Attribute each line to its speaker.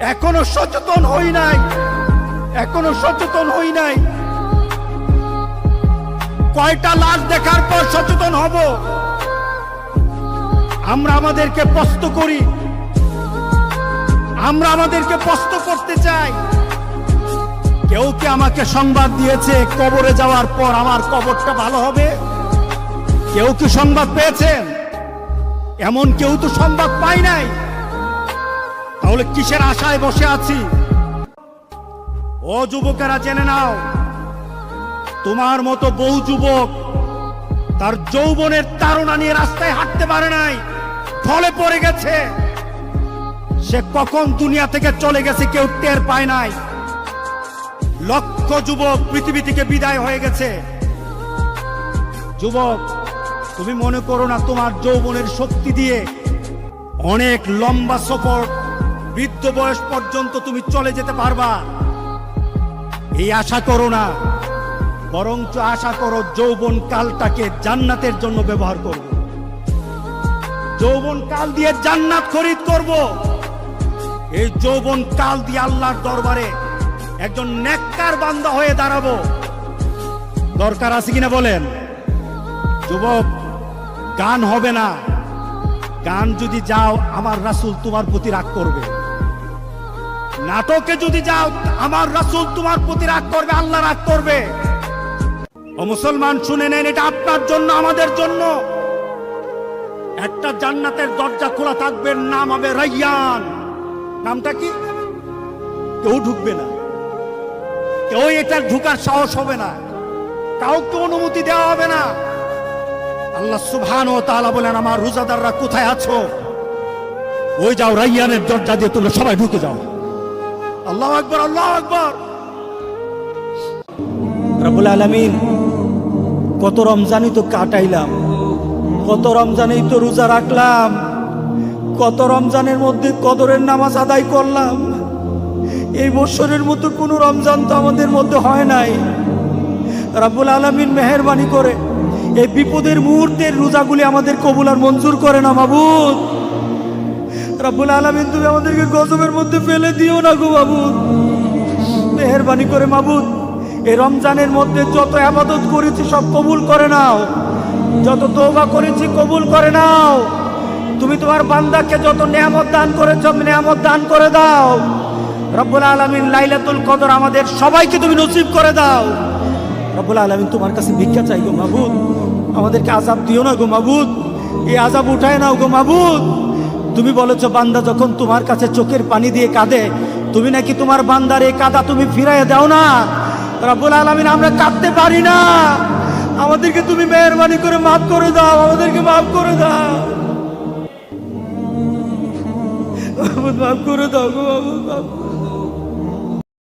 Speaker 1: এখনও সচেতন হই নাই। এখনও সচেতন হই নাই। কয়টা লাশ দেখার পর সচেতন হব? আমরা আমাদেরকে প্রস্ত করি। আমরা আমাদেরকে প্রস্ত করতে চাই। কেউ কি আমাকে সংবাদ দিয়েছে কবরে যাওয়ার পর আমার কবরটা ভালো হবে? কেউ কি সংবাদ পেয়েছেন? এমন কেউ তো সংবাদ পাই নাই। তাহলে কিসের আশায় বসে আছি? ও যুবকেরা, জেনে নাও, তোমার মতো বহু যুবক তার যৌবনের তাড়না নিয়ে রাস্তায় হাঁটতে পারে নাই, ফলে পড়ে গেছে। সে কখন দুনিয়া থেকে চলে গেছে কেউ টের পায় নাই। লক্ষ যুবক পৃথিবী থেকে বিদায় হয়ে গেছে। যুবক, তুমি মনে করো না তোমার যৌবনের শক্তি দিয়ে অনেক লম্বা সফর বৃদ্ধ বয়স পর্যন্ত তুমি চলে যেতে পারবা। এই আশা করো না, বরঞ্চ আশা করো যৌবন কালটাকে জান্নাতের জন্য ব্যবহার করব। যৌবন কাল দিয়ে জান্নাত খরিদ করব। এই যৌবন কাল দিয়ে আল্লাহর দরবারে একজন নেককার বান্দা হয়ে দাঁড়াবো। দরকার আছে কিনা বলেন? যুবক, গান হবে না। গান যদি যাও, আমার রাসুল তোমার প্রতি রাগ করবে। নাটকে যদি যাও, আমার রাসূল তোমার প্রতি রাগ করবে, আল্লাহ রাগ করবে। ও মুসলমান, শুনে নেন, এটা আপনার জন্য, আমাদের জন্য। একটা জান্নাতের দরজা খোলা থাকবে, নাম হবে রাইয়ান। নামটা কি? কেউ ঢুকবে না। কেউ এটা ঢুকার সাহস হবে না। কাউকে অনুমতি দেওয়া হবে না। আল্লাহ সুবহান ও তাআলা বলেন, আমার রোজাদাররা কোথায় আছো? ওই যাও, রাইয়ানের দরজা দিয়ে তোমরা সবাই ঢুকে যাও। আল্লাহ আকবর আল্লাহ আকবর। রব্বুল আলামিন, কত রমজানই তো কাটাইলাম, কত রমজানেই তো রোজা রাখলাম, কত রমজানের মধ্যে কদরের নামাজ আদায় করলাম। এই বছরের মতো কোনো রমজান তো আমাদের মধ্যে হয় নাই। রাব্বুল আলামিন মেহরবানি করে এই বিপদের মুহূর্তের রোজাগুলি আমাদের কবুল আর মঞ্জুর করে না মাবুদ। রাব্বুল আলামিন, তুমি আমাদেরকে গজবের মধ্যে ফেলে দিও না গো মাবুদ। মেহরবানি করে মাবুদ, এই রমজানের মধ্যে যত আবাদত করেছি সব কবুল করে নাও। যত তৌবা করেছি কবুল করে নাও। তুমি তোমার বান্দাকে যত নিয়ামত দান করেছ, নিয়ামত দান করে দাও। রব্বুল আলমিন, লাইলাতুল কদর আমাদের সবাইকে তুমি নসিব করে দাও। রব্বুল আলমিন, তোমার কাছে ভিক্ষা চাই গো মাবুদ। আমাদেরকে আজাব দিও না গো মাবুদ। এই আজাব উঠায় নাও গো মাবুদ। তুমি বলেছ, বান্দা যখন তোমার কাছে চোখের পানি দিয়ে কাঁদে, তুমি নাকি তোমার বান্দার এই কাদা তুমি ফিরাই দাও না? রব্বুল আলমিন, আমরা কাঁদতে পারি না। আমাদেরকে তুমি মেহরবানি করে মাফ করে দাও, আমাদেরকে মাফ করে দাও। মাফ করে দাও গো বাবু